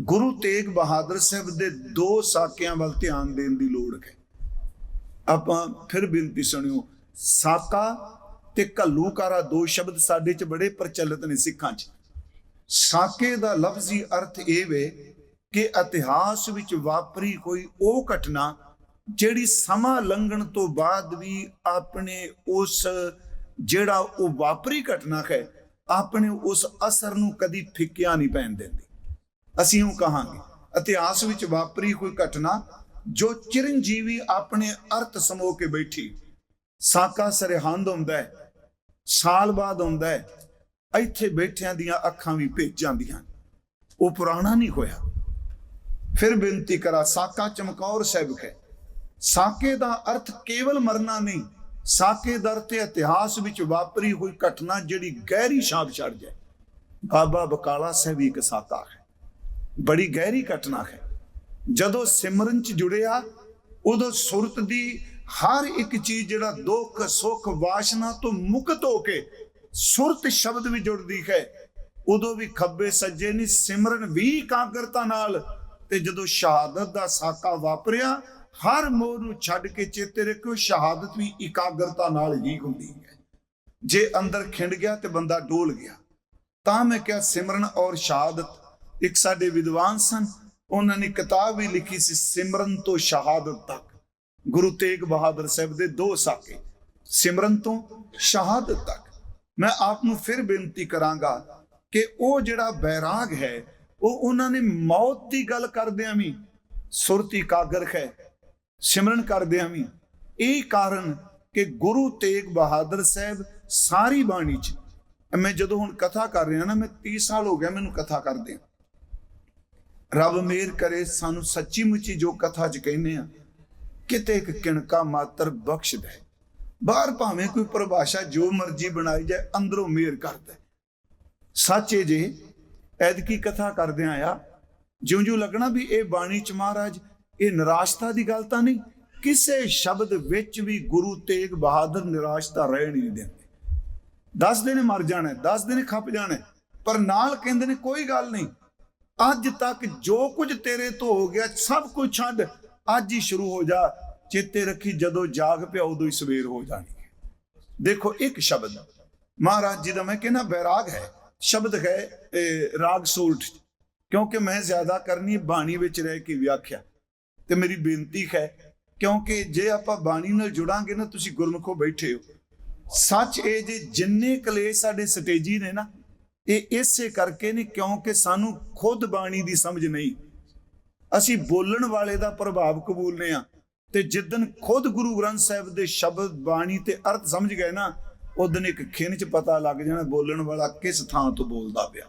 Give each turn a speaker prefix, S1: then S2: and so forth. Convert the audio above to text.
S1: ਗੁਰੂ ਤੇਗ ਬਹਾਦਰ ਸਾਹਿਬ ਦੇ ਦੋ ਸਾਕਿਆਂ ਵੱਲ ਧਿਆਨ ਦੇਣ ਦੀ ਲੋੜ ਹੈ। ਆਪਾਂ ਫਿਰ ਬੇਨਤੀ ਸੁਣਿਓ, ਸਾਕਾ ਤੇ ਘੱਲੂਕਾਰਾ ਦੋ ਸ਼ਬਦ ਸਾਡੇ 'ਚ ਬੜੇ ਪ੍ਰਚਲਿਤ ਨੇ ਸਿੱਖਾਂ 'ਚ। ਸਾਕੇ ਦਾ ਲਫ਼ਜ਼ੀ ਅਰਥ ਇਹ ਵੇ ਕਿ ਇਤਿਹਾਸ ਵਿੱਚ ਵਾਪਰੀ ਕੋਈ ਉਹ ਘਟਨਾ ਜਿਹੜੀ ਸਮਾਂ ਲੰਘਣ ਤੋਂ ਬਾਅਦ ਵੀ ਆਪਣੇ ਉਸ ਜਿਹੜਾ ਉਹ ਵਾਪਰੀ ਘਟਨਾ ਹੈ, ਆਪਣੇ ਉਸ ਅਸਰ ਨੂੰ ਕਦੀ ਫਿੱਕਿਆ ਨਹੀਂ ਪੈਣ ਦਿੰਦੀ। ਅਸੀਂ ਉਹ ਕਹਾਂਗੇ। ਇਤਿਹਾਸ ਵਿੱਚ ਵਾਪਰੀ ਕੋਈ ਘਟਨਾ ਜੋ ਚਿਰੰਜੀਵੀ ਆਪਣੇ ਅਰਥ ਸਮੋ ਕੇ ਬੈਠੀ। ਸਾਕਾ ਸਰਹੰਦ ਹੁੰਦਾ ਹੈ, ਸਾਲ ਬਾਅਦ ਹੁੰਦਾ ਹੈ, ਇੱਥੇ ਬੈਠਿਆਂ ਦੀਆਂ ਅੱਖਾਂ ਵੀ ਭੇਜ ਜਾਂਦੀਆਂ ਉਹ ਪੁਰਾਣਾ ਨਹੀਂ ਹੋਇਆ। ਫਿਰ ਬੇਨਤੀ ਕਰਾ, ਸਾਕਾ ਚਮਕੌਰ ਸਾਹਿਬ ਹੈ ਸਾਕੇ ਦਾ ਅਰਥ ਕੇਵਲ ਮਰਨਾ ਨਹੀਂ, ਸਾਕੇ ਦਾ ਅਰਥ ਇਤਿਹਾਸ ਵਿੱਚ ਵਾਪਰੀ ਹੋਈ ਘਟਨਾ ਜਿਹੜੀ ਗਹਿਰੀ ਛਾਪ ਛੱਡ ਜਾਏ। ਬਾਬਾ ਬਕਾਲਾ ਸਾਹਿਬ ਇੱਕ ਸਾਕਾ ਹੈ। ਬੜੀ ਗਹਿਰੀ ਘਟਨਾ ਹੈ। ਜਦੋਂ ਸਿਮਰਨ ਚ ਜੁੜਿਆ, ਉਦੋਂ ਸੁਰਤ ਦੀ ਹਰ ਇੱਕ ਚੀਜ਼ ਜਿਹੜਾ ਦੁੱਖ, ਸੁੱਖ, ਵਾਸ਼ਨਾ ਤੋਂ ਮੁਕਤ ਹੋ ਕੇ ਸੁਰਤ ਸ਼ਬਦ ਵੀ ਜੁੜਦੀ ਹੈ। ਉਦੋਂ ਵੀ ਖੱਬੇ ਸੱਜੇ ਨਹੀਂ ਸਿਮਰਨ ਵੀ ਇਕਾਗਰਤਾ ਨਾਲ। ਤੇ ਜਦੋਂ ਸ਼ਹਾਦਤ ਦਾ ਸਾਕਾ ਵਾਪਰਿਆ, ਹਰ ਮੋਹ ਨੂੰ ਛੱਡ ਕੇ ਚੇਤੇ ਰੱਖਿਓ, ਸ਼ਹਾਦਤ ਵੀ ਇਕਾਗਰਤਾ ਨਾਲ ਹੀ ਹੁੰਦੀ ਹੈ। ਜੇ ਅੰਦਰ ਖਿੰਡ ਗਿਆ ਤੇ ਬੰਦਾ ਡੋਲ ਗਿਆ, ਤਾਂ ਮੈਂ ਕਿਹਾ ਸਿਮਰਨ ਔਰ ਸ਼ਹਾਦਤ ਇੱਕ ਸਾਡੇ ਵਿਦਵਾਨ ਸਨ, ਉਹਨਾਂ ਨੇ ਕਿਤਾਬ ਵੀ ਲਿਖੀ ਸੀ ਸਿਮਰਨ ਤੋਂ ਸ਼ਹਾਦਤ ਤੱਕ। ਗੁਰੂ ਤੇਗ ਬਹਾਦਰ ਸਾਹਿਬ ਦੇ ਦੋ ਸਾਕੇ, ਸਿਮਰਨ ਤੋਂ ਸ਼ਹਾਦਤ ਤੱਕ। ਮੈਂ ਆਪ ਨੂੰ ਫਿਰ ਬੇਨਤੀ ਕਰਾਂਗਾ ਕਿ ਉਹ ਜਿਹੜਾ ਬੈਰਾਗ ਹੈ, ਉਹ ਉਹਨਾਂ ਨੇ ਮੌਤ ਦੀ ਗੱਲ ਕਰਦਿਆਂ ਵੀ ਸੁਰਤੀ ਕਾਗਰ ਹੈ, ਸਿਮਰਨ ਕਰਦਿਆਂ ਵੀ। ਇਹ ਕਾਰਨ ਕਿ ਗੁਰੂ ਤੇਗ ਬਹਾਦਰ ਸਾਹਿਬ ਸਾਰੀ ਬਾਣੀ ਚ, ਮੈਂ ਜਦੋਂ ਹੁਣ ਕਥਾ ਕਰ ਰਿਹਾ ਨਾ, ਮੈਂ 30 ਸਾਲ ਹੋ ਗਿਆ ਮੈਨੂੰ ਕਥਾ ਕਰਦੇ ਰੱਬ ਮਿਹਰ ਕਰੇ, ਸਾਨੂੰ ਸੱਚੀ ਮੁੱਚੀ ਜੋ ਕਥਾ ਚ ਕਹਿੰਦੇ ਆ, ਕਿਤੇ ਇੱਕ ਕਿਣਕਾ ਮਾਤਰ ਬਖਸ਼ ਦੇ ਬਾਹਰ ਭਾਵੇਂ ਕੋਈ ਪਰਿਭਾਸ਼ਾ ਜੋ ਮਰਜ਼ੀ ਬਣਾਈ ਜਾਏ, ਅੰਦਰੋਂ ਮਿਹਰ ਕਰਦਾ ਹੈ। ਸੱਚ ਇਹ ਜੇ ਐਦਕੀ ਕਥਾ ਕਰਦੇ ਆ ਜਿਉਂ ਜਿਉਂ ਲੱਗਣਾ ਵੀ ਇਹ ਬਾਣੀ ਚ ਮਹਾਰਾਜ, ਇਹ ਨਿਰਾਸ਼ਤਾ ਦੀ ਗੱਲ ਤਾਂ ਨਹੀਂ, ਕਿਸੇ ਸ਼ਬਦ ਵਿੱਚ ਵੀ ਗੁਰੂ ਤੇਗ ਬਹਾਦਰ ਨਿਰਾਸ਼ਤਾ ਰਹਿ ਨਹੀਂ ਦਿੰਦੇ ਦਸ ਦਿਨ ਮਰ ਜਾਣਾ, ਦਸ ਦਿਨ ਖੱਪ ਜਾਣਾ, ਪਰ ਨਾਲ ਕਹਿੰਦੇ ਨੇ ਕੋਈ ਗੱਲ ਨਹੀਂ ਅੱਜ ਤੱਕ ਜੋ ਕੁਝ ਤੇਰੇ ਤੋਂ ਹੋ ਗਿਆ, ਸਭ ਕੁਝ ਛੱਡ, ਅੱਜ ਹੀ ਸ਼ੁਰੂ ਹੋ ਜਾ। ਚੇਤੇ ਰੱਖੀ ਜਦੋਂ ਜਾਗ ਪਿਆ, ਉਦੋਂ ਹੀ ਸਵੇਰ ਹੋ ਜਾਣੀ ਹੈ। ਦੇਖੋ, ਇੱਕ ਸ਼ਬਦ। ਮਹਾਰਾਜ ਜੀ ਦਾ ਮੈਂ ਕਹਿੰਦਾ, ਬੈਰਾਗ ਹੈ। ਸ਼ਬਦ ਹੈ ਰਾਗ ਸੂਲਟ ਕਿਉਂਕਿ ਮੈਂ ਜ਼ਿਆਦਾ ਕਰਨੀ ਬਾਣੀ ਵਿੱਚ ਰਹਿ ਕੇ ਵਿਆਖਿਆ। ਤੇ ਮੇਰੀ ਬੇਨਤੀ ਹੈ, ਕਿਉਂਕਿ ਜੇ ਆਪਾਂ ਬਾਣੀ ਨਾਲ ਜੁੜਾਂਗੇ ਨਾ, ਤੁਸੀਂ ਗੁਰਮੁਖੋ ਬੈਠੇ ਹੋ। ਸੱਚ ਇਹ ਜੇ ਜਿੰਨੇ ਕਲੇਸ਼ ਸਾਡੇ ਸਟੇਜੀ ਨੇ ਨਾ ਇਹ ਇਸੇ ਕਰਕੇ ਨਹੀਂ ਕਿਉਂਕਿ ਸਾਨੂੰ ਖੁਦ ਬਾਣੀ ਦੀ ਸਮਝ ਨਹੀਂ। ਅਸੀਂ ਬੋਲਣ ਵਾਲੇ ਦਾ ਪ੍ਰਭਾਵ ਕਬੂਲਨੇ ਆ। ਤੇ ਜਿੱਦਨ ਖੁਦ ਗੁਰੂ ਗ੍ਰੰਥ ਸਾਹਿਬ ਦੇ ਸ਼ਬਦ ਬਾਣੀ ਤੇ ਅਰਥ ਸਮਝ ਗਏ ਨਾ, ਉਦੋਂ ਇੱਕ ਖਿੰਨ ਚ ਪਤਾ ਲੱਗ ਜਾਣਾ ਬੋਲਣ ਵਾਲਾ ਕਿਸ ਥਾਂ ਤੋਂ ਬੋਲਦਾ ਪਿਆ।